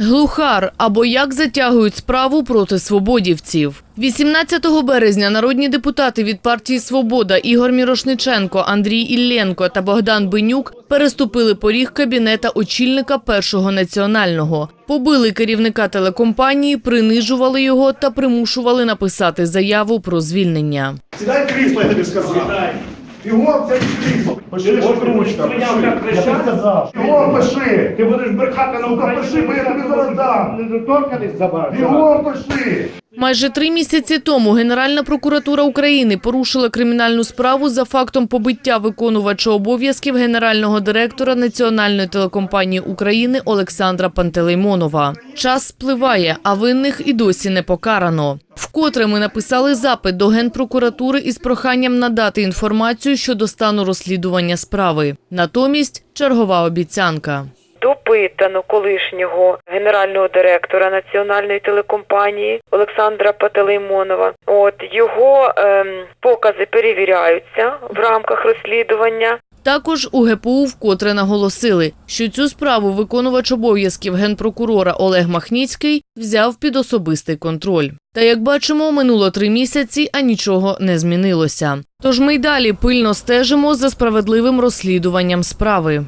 Глухар або як затягують справу проти свободівців. 18 березня народні депутати від партії Свобода Ігор Мірошниченко, Андрій Ілленко та Богдан Бенюк переступили поріг кабінета очільника першого національного. Побили керівника телекомпанії, принижували його та примушували написати заяву про звільнення. Сідай крісло, я тобі сказав. Бігом це крісло. Пиши, що ручка. Ти Пиши. Я тобі сказав. Пиши. Ти будеш брехати на Сука, Україні. пиши, бо я тобі зараз дам. Не доторкатись забагато. Бігом пиши. Майже три місяці тому Генеральна прокуратура України порушила кримінальну справу за фактом побиття виконувача обов'язків генерального директора Національної телекомпанії України Олександра Пантелеймонова. Час спливає, а винних і досі не покарано. Вкотре ми написали запит до Генпрокуратури із проханням надати інформацію щодо стану розслідування справи. Натомість чергова обіцянка. Допитано колишнього генерального директора національної телекомпанії Олександра Пателеймонова. От його ем, покази перевіряються в рамках розслідування. Також у ГПУ вкотре наголосили, що цю справу виконувач обов'язків генпрокурора Олег Махніцький взяв під особистий контроль. Та як бачимо, минуло три місяці, а нічого не змінилося. Тож ми й далі пильно стежимо за справедливим розслідуванням справи.